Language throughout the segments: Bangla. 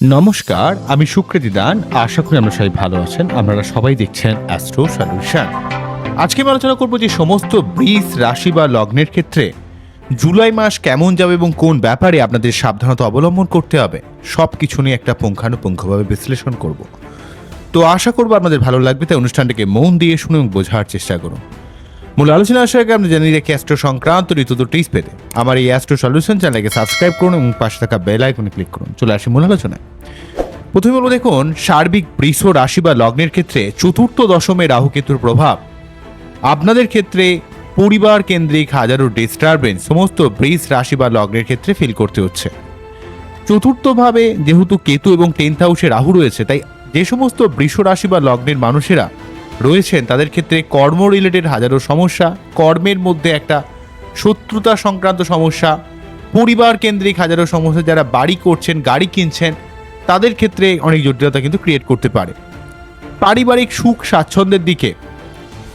নমস্কার, আমি সুকৃতি দান। আশা করি আমরা সবাই ভালো আছেন। আপনারা সবাই দেখছেন অ্যাস্ট্রো সলিউশন আজকে আমি আলোচনা করব যে সমস্ত বৃষ রাশি বা লগ্নের ক্ষেত্রে জুলাই মাস কেমন যাবে এবং কোন ব্যাপারে আপনাদের সাবধানতা অবলম্বন করতে হবে সব কিছু নিয়ে একটা পুঙ্খানুপুঙ্খভাবে বিশ্লেষণ করব। তো আশা করব আপনাদের ভালো লাগবে, তাই অনুষ্ঠানটাকে মন দিয়ে শুনে বোঝার চেষ্টা করুন। মূল আলোচনা আসার আগে আমরা জানিয়ে রাখি অ্যাস্ট্রো সংক্রান্ত ঋতু টিপস পেতে। আমার এই অ্যাস্ট্রো সলিউশন চ্যানেলকে সাবস্ক্রাইব করুন এবং পাশে থাকা বেল আইকনে ক্লিক করুন। চলে আসি মূল আলোচনায়। প্রথমে বলব, দেখুন, সার্বিক বৃষ রাশি বা লগ্নের ক্ষেত্রে চতুর্থ দশমে রাহুকেতুর প্রভাব। আপনাদের ক্ষেত্রে পরিবার কেন্দ্রিক হাজারো ডিস্টারবেন্স সমস্ত বৃষ রাশি বা লগ্নের ক্ষেত্রে ফিল করতে হচ্ছে। চতুর্থভাবে যেহেতু কেতু এবং টেন্থ হাউসে রাহু রয়েছে, তাই যে সমস্ত বৃষ রাশি বা লগ্নের মানুষেরা রয়েছেন, তাদের ক্ষেত্রে কর্ম রিলেটেড হাজারো সমস্যা, কর্মের মধ্যে একটা শত্রুতা সংক্রান্ত সমস্যা, পরিবার কেন্দ্রিক হাজারো সমস্যা, যারা বাড়ি করছেন, গাড়ি কিনছেন, তাদের ক্ষেত্রে অনেক জটিলতা কিন্তু ক্রিয়েট করতে পারে। পারিবারিক সুখ স্বাচ্ছন্দ্যের দিকে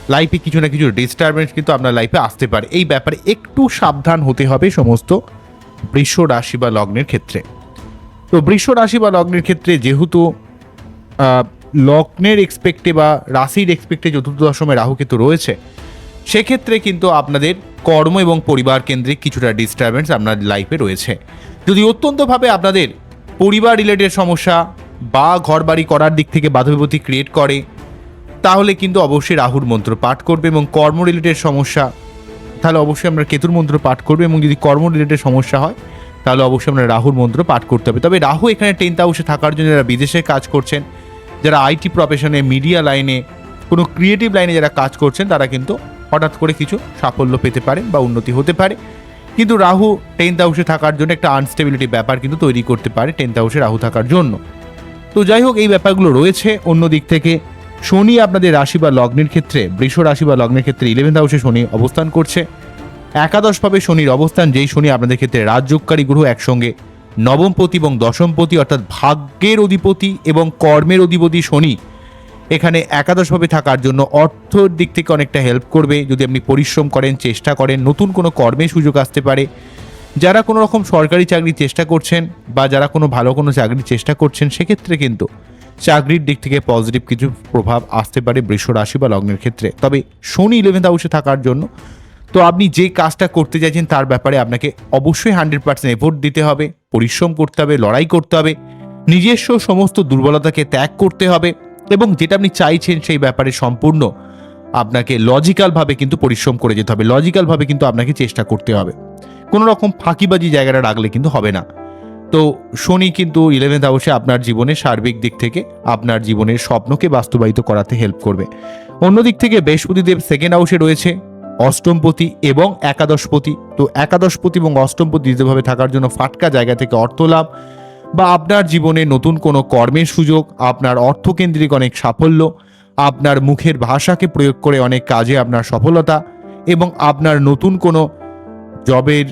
লাইফে কিছু না কিছু ডিস্টারবেন্স কিন্তু আপনার লাইফে আসতে পারে। এই ব্যাপারে একটু সাবধান হতে হবে সমস্ত বৃষ রাশি বা লগ্নের ক্ষেত্রে। তো বৃষ রাশি বা লগ্নের ক্ষেত্রে যেহেতু লগ্নের এক্সপেক্টে বা রাশির এক্সপেক্টে চতুর্থ দশমে রাহুকেতু রয়েছে, সেক্ষেত্রে কিন্তু আপনাদের কর্ম এবং পরিবার কেন্দ্রিক কিছুটা ডিস্টারবেন্স আপনার লাইফে রয়েছে। যদি অত্যন্তভাবে আপনাদের পরিবার রিলেটেড সমস্যা বা ঘরবাড়ি করার দিক থেকে বাধা বিপত্তি ক্রিয়েট করে, তাহলে কিন্তু অবশ্যই রাহুর মন্ত্র পাঠ করবে এবং কর্ম রিলেটেড সমস্যা, তাহলে অবশ্যই আমরা কেতুর মন্ত্র পাঠ করবে এবং যদি কর্ম রিলেটেড সমস্যা হয়, তাহলে অবশ্যই আমরা রাহুর মন্ত্র পাঠ করতে হবে। তবে রাহু এখানে টেন্থ হাউসে থাকার জন্য যারা বিদেশে কাজ করছেন যারা আইটি প্রফেশনে মিডিয়া লাইনে কোনো ক্রিয়েটিভ লাইনে যারা কাজ করছেন, তারা কিন্তু হঠাৎ করে কিছু সাফল্য পেতে পারেন বা উন্নতি হতে পারে। কিন্তু রাহু টেন্থ হাউসে থাকার জন্য একটা আনস্টেবিলিটি ব্যাপার কিন্তু তৈরি করতে পারে টেন্থ হাউসে রাহু থাকার জন্য। তো যাই হোক, এই ব্যাপারগুলো রয়েছে। অন্য দিক থেকে শনি আপনাদের রাশি বা লগ্নের ক্ষেত্রে, বৃষ রাশি বা লগ্নের ক্ষেত্রে ইলেভেন্থ হাউসে শনি অবস্থান করছে। একাদশভাবে শনির অবস্থান, যেই শনি আপনাদের ক্ষেত্রে রাজযোগকারী গ্রহ একসঙ্গে নবমপতি এবং দশমপতি অর্থাৎ ভাগ্যের অধিপতি এবং কর্মের অধিপতি শনি এখানে একাদশভাবে থাকার জন্য অর্থর দিক থেকে অনেকটা হেল্প করবে। যদি আপনি পরিশ্রম করেন, চেষ্টা করেন, নতুন কোনো কর্মের সুযোগ আসতে পারে, যারা কোনো রকম সরকারি চাকরির চেষ্টা করছেন বা যারা কোনো ভালো কোনো চাকরির চেষ্টা করছেন, সেক্ষেত্রে কিন্তু চাকরির দিক থেকে পজিটিভ কিছু প্রভাব আসতে পারে বৃষ রাশি বা লগ্নের ক্ষেত্রে। তবে শনি ইলেভেন্থ হাউসে থাকার জন্য তো আপনি যে কাজটা করতে চাইছেন তার ব্যাপারে আপনাকে অবশ্যই হান্ড্রেড পার্সেন্ট এফোর্ট দিতে হবে, পরিশ্রম করতে হবে, লড়াই করতে হবে, নিজস্ব সমস্ত দুর্বলতাকে ত্যাগ করতে হবে এবং যেটা আপনি চাইছেন সেই ব্যাপারে সম্পূর্ণ আপনাকে লজিক্যালভাবে কিন্তু পরিশ্রম করে যেতে হবে লজিক্যালভাবে কিন্তু আপনাকে চেষ্টা করতে হবে। কোনো রকম ফাঁকিবাজি জায়গাটা রাখলে কিন্তু হবে না। তো শনি কিন্তু ইলেভেন্থ হাউসে আপনার জীবনের সার্বিক দিক থেকে আপনার জীবনের স্বপ্নকে বাস্তবায়িত করাতে হেল্প করবে। অন্য দিক থেকে বৃহস্পতিদেব সেকেন্ড হাউসে রয়েছে। অষ্টমপতি এবং একাদশপতি। তো একাদশপতি এবং অষ্টমপতি দ্বিতীয়ভাবে থাকার জন্য ফাটকা জায়গা থেকে অর্থ লাভ বা আপনার জীবনে নতুন কোনো কর্মের সুযোগ, আপনার অর্থকেন্দ্রিক অনেক সাফল্য, আপনার মুখের ভাষাকে প্রয়োগ করে অনেক কাজে আপনার সফলতা এবং আপনার নতুন কোনো জবের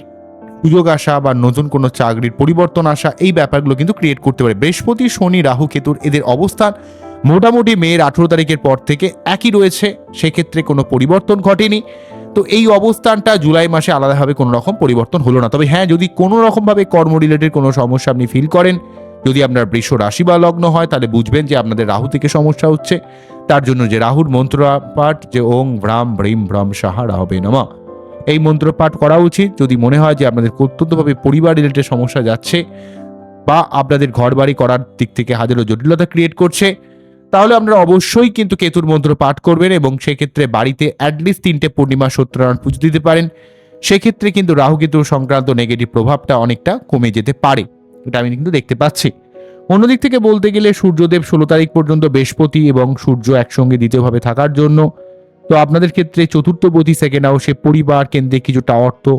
সুযোগ আসা বা নতুন কোনো চাকরির পরিবর্তন আসা, এই ব্যাপারগুলো কিন্তু ক্রিয়েট করতে পারে। বৃহস্পতি, শনি, রাহু, কেতুর এদের অবস্থান মোটামুটি মেয়ের আঠেরো তারিখের পর থেকে একই রয়েছে, সেক্ষেত্রে কোনো পরিবর্তন ঘটেনি। তো এই অবস্থানটা জুলাই মাসে আলাদাভাবে কোনো রকম পরিবর্তন হলো না। তবে হ্যাঁ যদি কোনো রকমভাবে কর্ম রিলেটেড কোনো সমস্যা আপনি ফিল করেন, যদি আপনার বৃষ রাশি বা লগ্ন হয়, তাহলে বুঝবেন যে আপনাদের রাহু থেকে সমস্যা হচ্ছে। তার জন্য যে রাহুর মন্ত্র পাঠ যে ওং ভ্রাম ভ্রিম ভ্রম সাহা রাহবে নমা। এই মন্ত্র পাঠ করা উচিত। যদি মনে হয় যে আপনাদের অত্যন্তভাবে পরিবার রিলেটেড সমস্যা যাচ্ছে, বা আপনাদের ঘর বাড়ি করার দিক থেকে হাজারো জটিলতা ক্রিয়েট করছে তাহলে আপনারা অবশ্যই কিন্তু কেতুর মন্ত্র পাঠ করবেন এবং সেক্ষেত্রে বাড়িতে অ্যাটলিস্ট তিনটে পূর্ণিমা সত্যনারায়ণ পুজো দিতে পারেন। সেক্ষেত্রে কিন্তু রাহু কেতুর সংক্রান্ত নেগেটিভ প্রভাবটা অনেকটা কমে যেতে পারে। এটা আমি কিন্তু দেখতে পাচ্ছি। অন্যদিক থেকে বলতে গেলে সূর্যদেব ষোলো তারিখ পর্যন্ত বৃহস্পতি এবং সূর্য একসঙ্গে দ্বিতীয়ভাবে থাকার জন্য। তো আপনাদের ক্ষেত্রে চতুর্থ চতুর্থপতি সেকেন্ড হাউসে পরিবার কেন্দ্রিক কিছুটা অর্থ,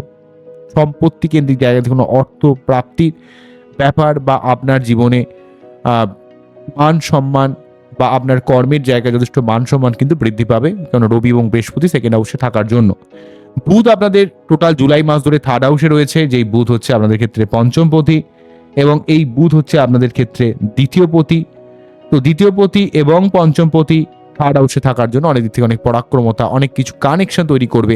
সম্পত্তি কেন্দ্রিক জায়গা থেকে কোনো অর্থ প্রাপ্তির ব্যাপার বা আপনার জীবনে মান সম্মান বা আপনার কর্মের জায়গায় যথেষ্ট মান সম্মান কিন্তু বৃদ্ধি পাবে কারণ রবি এবং বৃহস্পতি সেকেন্ড হাউসে থাকার জন্য। বুধ আপনাদের টোটাল জুলাই মাস ধরে থার্ড হাউসে রয়েছে, যেই বুধ হচ্ছে আপনাদের ক্ষেত্রে পঞ্চম পতি এবং এই বুধ হচ্ছে আপনাদের ক্ষেত্রে দ্বিতীয় পতি। তো দ্বিতীয় পতি এবং পঞ্চম পতি থার্ড হাউসে থাকার জন্য অনেক দিক থেকে অনেক পরাক্রমতা, অনেক কিছু কানেকশন তৈরি করবে,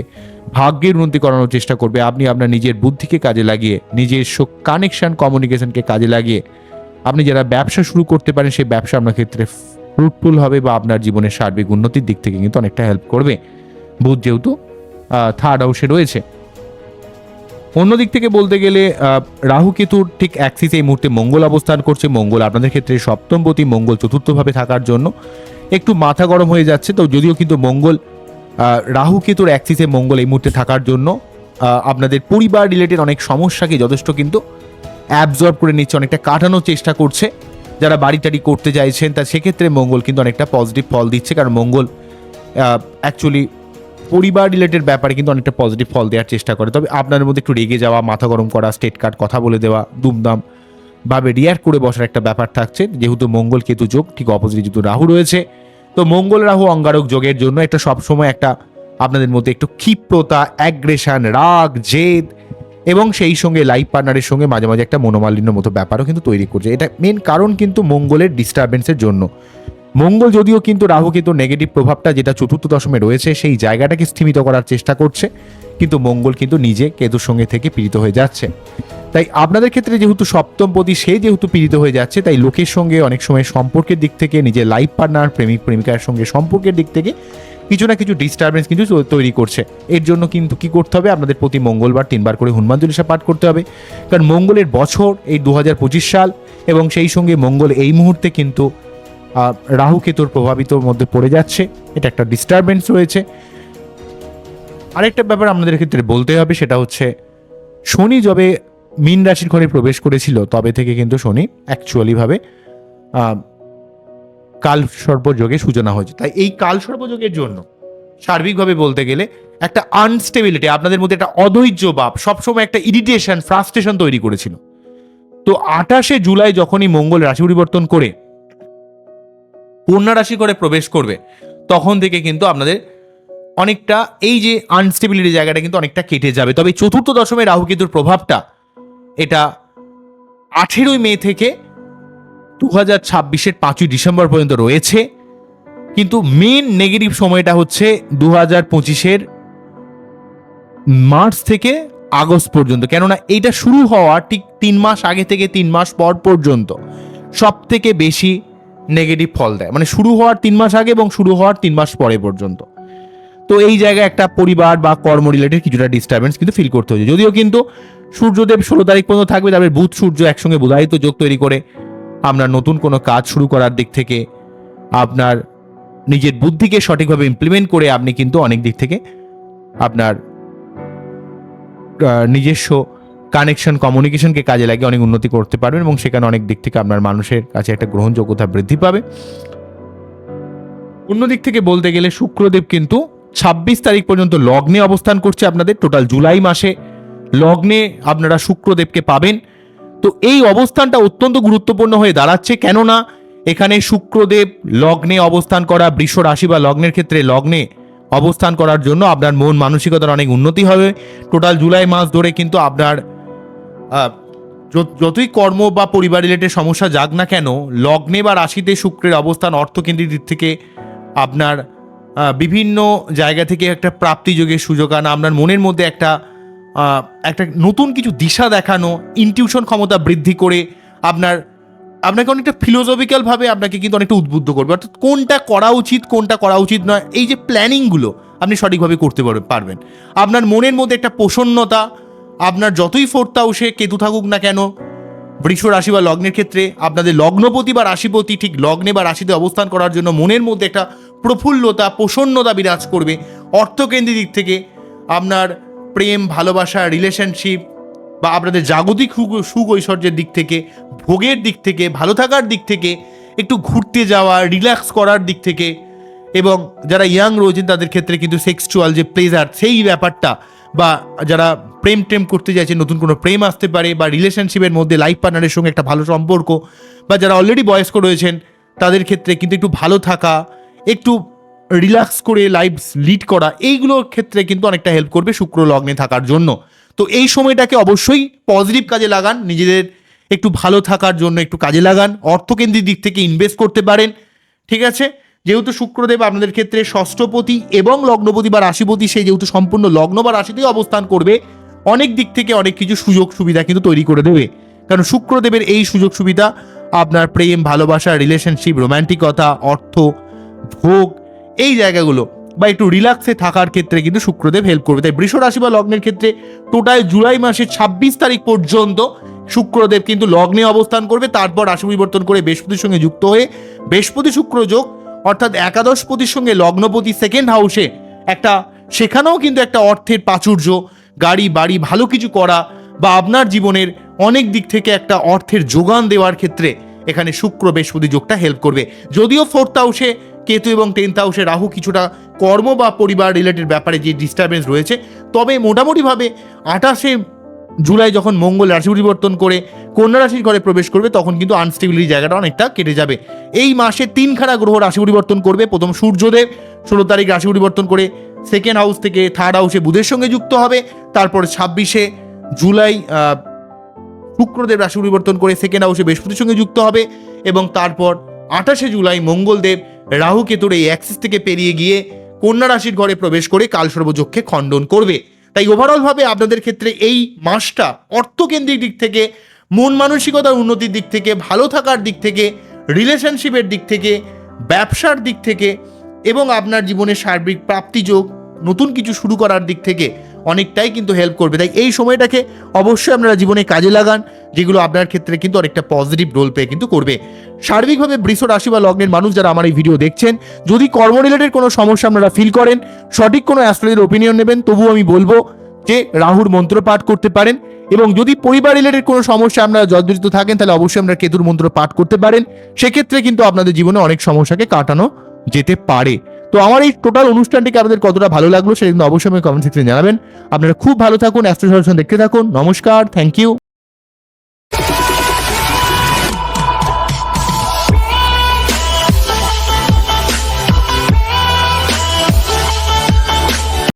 ভাগ্যের উন্নতি করানোর চেষ্টা করবে। আপনি আপনার নিজের বুদ্ধিকে কাজে লাগিয়ে নিজস্ব কানেকশন কমিউনিকেশনকে কাজে লাগিয়ে, আপনি যারা ব্যবসা শুরু করতে পারেন, সেই ব্যবসা আপনার ক্ষেত্রে ফ্রুটফুল হবে বা আপনার জীবনের সার্বিক উন্নতির দিক থেকে কিন্তু অনেকটা হেল্প করবে। বুধ যেহেতু থার্ড হাউসে রয়েছে। অন্যদিক থেকে বলতে গেলে রাহু কেতুর ঠিক অ্যাক্সিস এই মুহূর্তে মঙ্গল অবস্থান করছে। মঙ্গল আপনাদের ক্ষেত্রে সপ্তমপতি মঙ্গল চতুর্থভাবে থাকার জন্য একটু মাথা গরম হয়ে যাচ্ছে। তো যদিও কিন্তু মঙ্গল রাহু কেতুর অ্যাক্সিসে মঙ্গল এই মুহূর্তে থাকার জন্য আপনাদের পরিবার রিলেটেড অনেক সমস্যাকে যথেষ্ট কিন্তু অ্যাবজর্ব করে নিচ্ছে, অনেকটা কাটানোর চেষ্টা করছে। যারা বাড়ি টাড়ি করতে চাইছেন, তা সেক্ষেত্রে মঙ্গল কিন্তু অনেকটা পজিটিভ ফল দিচ্ছে। কারণ মঙ্গল অ্যাকচুয়ালি পরিবার রিলেটেড ব্যাপারে কিন্তু অনেকটা পজিটিভ ফল দেওয়ার চেষ্টা করে। তবে আপনার মধ্যে একটু রেগে যাওয়া, মাথা গরম করা স্টেট কার্ড কথা বলে দেওয়া, দুমদাম ভাবে রিয়াক্ট করে বসার একটা ব্যাপার থাকছে। যেহেতু মঙ্গল কেতু যোগ, ঠিক অপোজিট যেহেতু রাহু রয়েছে। তো মঙ্গল রাহু অঙ্গারক যোগের জন্য একটা সবসময় একটা আপনাদের মধ্যে একটু ক্ষিপ্রতা অ্যাগ্রেশন রাগ, জেদ এবং সেই সঙ্গে লাইফ পার্টনারের সঙ্গে মাঝে মাঝে একটা মনোমালিন্য মতো ব্যাপারও কিন্তু তৈরি করছে। এটা মেন কারণ কিন্তু মঙ্গলের ডিস্টারবেন্সের জন্য। মঙ্গল যদিও কিন্তু রাহু কিন্তু নেগেটিভ প্রভাবটা যেটা চতুর্থ দশমে রয়েছে, সেই জায়গাটাকে স্থিমিত করার চেষ্টা করছে। কিন্তু মঙ্গল কিন্তু নিজে কেতুর সঙ্গে থেকে পীড়িত হয়ে যাচ্ছে। তাই আপনাদের ক্ষেত্রে যেহেতু সপ্তম সপ্তমপতি সে যেহেতু পীড়িত হয়ে যাচ্ছে, তাই লোকের সঙ্গে অনেক সময় সম্পর্কের দিক থেকে, নিজের লাইফ পার্টনার প্রেমিক, প্রেমিকার সঙ্গে সম্পর্কের দিক থেকে কিছু না কিছু ডিস্টারবেন্স কিন্তু তৈরি করছে। এর জন্য কিন্তু কি করতে হবে? আপনাদের প্রতি মঙ্গলবার তিনবার করে হনুমান চল্লিশা পাঠ করতে হবে। কারণ মঙ্গলের বছর এই দু হাজার পঁচিশ সাল এবং সেই সঙ্গে মঙ্গল এই মুহূর্তে কিন্তু রাহু কেতুর প্রভাবিত মধ্যে পড়ে যাচ্ছে। এটা একটা ডিস্টারবেন্স রয়েছে। আরেকটা ব্যাপার আপনাদের ক্ষেত্রে বলতে হবে, সেটা হচ্ছে শনি যবে মীন রাশির ঘরে প্রবেশ করেছিল, তবে থেকে কিন্তু শনি অ্যাকচুয়ালিভাবে কাল সর্পযোগে সূচনা হয়েছে। তাই এই কাল সর্পযোগের জন্য সার্বিকভাবে বলতে গেলে একটা আনস্টেবিলিটি আপনাদের মধ্যে একটা অধৈর্য ভাব, সবসময় একটা ইরিটেশন ফ্রাস্ট্রেশন তৈরি করেছিল। তো আঠাশে জুলাই যখনই মঙ্গল রাশি পরিবর্তন করে, কন্যা রাশি করে প্রবেশ করবে, তখন থেকে কিন্তু আপনাদের অনেকটা এই যে আনস্টেবিলিটি জায়গাটা কিন্তু অনেকটা কেটে যাবে। তবে চতুর্থ দশমে রাহু কেতুর প্রভাবটা এটা আঠেরোই মে থেকে দু হাজার ছাব্বিশের পাঁচই ডিসেম্বর পর্যন্ত রয়েছে। কিন্তু মেন নেগেটিভ সময়টা হচ্ছে দু হাজার পঁচিশের মার্চ থেকে আগস্ট পর্যন্ত। কেননা এইটা শুরু হওয়া ঠিক তিন মাস আগে থেকে তিন মাস পর পর্যন্ত সব থেকে বেশি নেগেটিভ ফল দেয়। মানে শুরু হওয়ার তিন মাস আগে এবং শুরু হওয়ার তিন মাস পরে পর্যন্ত। তো এই জায়গায় একটা পরিবার বা কর্ম রিলেটেড কিছুটা ডিস্টারবেন্স কিন্তু ফিল করতে হচ্ছে যদিও কিন্তু সূর্যদেব ষোলো তারিখ পর্যন্ত থাকবে, তারপরে বুধ সূর্য একসঙ্গে বুধায়িত যোগ তৈরি করে আপনার নতুন কোনো কাজ শুরু করার দিক থেকে আপনার নিজের বুদ্ধিকে সঠিকভাবে ইমপ্লিমেন্ট করে আপনি কিন্তু অনেক দিক থেকে আপনার নিজস্ব কানেকশন কমিউনিকেশনকে কাজে লাগিয়ে অনেক উন্নতি করতে পারবেন এবং সেখানে অনেক দিক থেকে আপনার মানুষের কাছে একটা গ্রহণযোগ্যতা বৃদ্ধি পাবে। অন্যদিক থেকে বলতে গেলে শুক্রদেব কিন্তু ছাব্বিশ তারিখ পর্যন্ত লগ্নে অবস্থান করছে আপনাদের টোটাল জুলাই মাসে। লগ্নে আপনারা শুক্রদেবকে পাবেন। তো এই অবস্থানটা অত্যন্ত গুরুত্বপূর্ণ হয়ে দাঁড়াচ্ছে। কেননা এখানে শুক্রদেব লগ্নে অবস্থান করা, বৃষ রাশি বা লগ্নের ক্ষেত্রে লগ্নে অবস্থান করার জন্য আপনার মন মানসিকতার অনেক উন্নতি হবে। টোটাল জুলাই মাস ধরে কিন্তু আপনার যতই কর্ম বা পরিবার রিলেটেড সমস্যা যাক না কেন, লগ্নে বা রাশিতে শুক্রের অবস্থান অর্থকেন্দ্রিক দিক থেকে আপনার বিভিন্ন জায়গা থেকে একটা প্রাপ্তিযোগের সুযোগ আনা, আপনার মনের মধ্যে একটা একটা নতুন কিছু দিশা দেখানো ইনটিউশন ক্ষমতা বৃদ্ধি করে আপনার, আপনাকে অনেকটা ফিলোসফিক্যালভাবে আপনাকে কিন্তু অনেকটা উদ্বুদ্ধ করবে। অর্থাৎ কোনটা করা উচিত, কোনটা করা উচিত নয়, এই যে প্ল্যানিংগুলো আপনি সঠিকভাবে করতে পারবে- পারবেন। আপনার মনের মধ্যে একটা প্রসন্নতা, আপনার যতই ফোর্থ হাউসে কেতু থাকুক না কেন, বৃষ রাশি বা লগ্নের ক্ষেত্রে আপনাদের লগ্নপতি বা রাশিপতি ঠিক লগ্নে বা রাশিতে অবস্থান করার জন্য মনের মধ্যে একটা প্রফুল্লতা, প্রসন্নতা বিরাজ করবে। অর্থকেন্দ্রিক দিক থেকে আপনার প্রেম, ভালোবাসা রিলেশনশিপ বা আপনাদের জাগতিক ঐশ্বর্যের দিক থেকে, ভোগের দিক থেকে, ভালো থাকার দিক থেকে, একটু ঘুরতে যাওয়া রিল্যাক্স করার দিক থেকে এবং যারা ইয়াং রয়েছেন তাদের ক্ষেত্রে কিন্তু সেক্সুয়াল যে প্লেজার সেই ব্যাপারটা বা যারা প্রেম টেম করতে চাইছে নতুন কোনো প্রেম আসতে পারে বা রিলেশনশিপের মধ্যে লাইফ পার্টনারের সঙ্গে একটা ভালো সম্পর্ক বা যারা অলরেডি বয়স্ক রয়েছেন, তাদের ক্ষেত্রে কিন্তু একটু ভালো থাকা, একটু রিল্যাক্স করে লাইফ লিড করা এইগুলোর ক্ষেত্রে কিন্তু অনেকটা হেল্প করবে শুক্র লগ্নে থাকার জন্য। তো এই সময়টাকে অবশ্যই পজিটিভ কাজে লাগান, নিজেদের একটু ভালো থাকার জন্য একটু কাজে লাগান, অর্থকেন্দ্রিক দিক থেকে ইনভেস্ট করতে পারেন, ঠিক আছে? যেহেতু শুক্রদেব আপনাদের ক্ষেত্রে ষষ্ঠপতি এবং লগ্নপতি বা রাশিপতি, সে যেহেতু সম্পূর্ণ লগ্ন বা রাশিতেই অবস্থান করবে, অনেক দিক থেকে অনেক কিছু সুযোগ সুবিধা কিন্তু তৈরি করে দেবে। কারণ শুক্রদেবের এই সুযোগ সুবিধা আপনার প্রেম, ভালোবাসা রিলেশনশিপ রোম্যান্টিকতা অর্থ, ভোগ এই জায়গাগুলো বা একটু রিল্যাক্সে থাকার ক্ষেত্রে কিন্তু শুক্রদেব হেল্প করবে। তাই বৃষ রাশি বা লগ্নের ক্ষেত্রে টোটাল জুলাই মাসের ছাব্বিশ তারিখ পর্যন্ত শুক্রদেব কিন্তু লগ্নে অবস্থান করবে। তারপর রাশি পরিবর্তন করে বৃহস্পতির সঙ্গে যুক্ত হয়ে বৃহস্পতি শুক্র যোগ অর্থাৎ একাদশপতির সঙ্গে লগ্নপতি সেকেন্ড হাউসে একটা, সেখানেও কিন্তু একটা অর্থের প্রাচুর্য, গাড়ি, বাড়ি, ভালো কিছু করা বা আপনার জীবনের অনেক দিক থেকে একটা অর্থের যোগান দেওয়ার ক্ষেত্রে এখানে শুক্র বৃহস্পতি যোগটা হেল্প করবে। যদিও ফোর্থ হাউসে কেতু এবং টেন্থ হাউসে রাহু কিছুটা কর্ম বা পরিবার রিলেটেড ব্যাপারে যে ডিস্টারবেন্স রয়েছে, তবে মোটামুটিভাবে আঠাশে জুলাই যখন মঙ্গল রাশি পরিবর্তন করে কন্যা রাশির ঘরে প্রবেশ করবে, তখন কিন্তু আনস্টেবিলিটি জায়গাটা অনেকটা কেটে যাবে। এই মাসে তিনখানা গ্রহ রাশি পরিবর্তন করবে। প্রথম সূর্যদেব ষোলো তারিখ রাশি পরিবর্তন করে সেকেন্ড হাউস থেকে থার্ড হাউসে বুধের সঙ্গে যুক্ত হবে। তারপর ছাব্বিশে জুলাই শুক্রদেব রাশি পরিবর্তন করে সেকেন্ড হাউসে বৃহস্পতির সঙ্গে যুক্ত হবে এবং তারপর আঠাশে জুলাই মঙ্গলদেব রাহু কেতুর এই অ্যাক্সিস থেকে পেরিয়ে গিয়ে কন্যা রাশির ঘরে প্রবেশ করে কালসর্বযক্ষে খণ্ডন করবে। তাই ওভারঅলভাবে আপনাদের ক্ষেত্রে এই মাসটা অর্থকেন্দ্রিক দিক থেকে, মন মানসিকতার উন্নতির দিক থেকে, ভালো থাকার দিক থেকে রিলেশনশিপের দিক থেকে, ব্যবসার দিক থেকে এবং আপনার জীবনে সার্বিক প্রাপ্তিযোগ নতুন কিছু শুরু করার দিক থেকে অনেকটাই কিন্তু হেল্প করবে। তাই এই সময়টাকে অবশ্যই আপনারা জীবনে কাজে লাগান, যেগুলো আপনার ক্ষেত্রে কিন্তু অনেকটা পজিটিভ রোল প্লে কিন্তু করবে। সার্বিকভাবে বৃষ রাশি বা লগ্নের মানুষ যারা আমার এই ভিডিও দেখছেন, যদি কর্ম রিলেটেড কোনো সমস্যা আপনারা ফিল করেন, সঠিক কোনো অ্যাস্ট্রোলজির ওপিনিয়ন নেবেন, তবুও আমি বলব যে রাহুর মন্ত্র পাঠ করতে পারেন এবং যদি পরিবার রিলেটেড কোনো সমস্যা আপনারা জর্জরিত থাকেন, তাহলে অবশ্যই আপনারা কেতুর মন্ত্র পাঠ করতে পারেন। সেক্ষেত্রে কিন্তু আপনাদের জীবনে অনেক সমস্যাকে কাটানো যেতে পারে। তো আমার এই টোটাল অনুষ্ঠানটিকে আপনাদের কতটা ভালো লাগল সেটা কিন্তু অবশ্যই কমেন্ট সেকশনে জানাবেন। আপনারা খুব ভালো থাকুন অ্যাস্ট্রো দেখতে থাকুন। নমস্কার থ্যাংক ইউ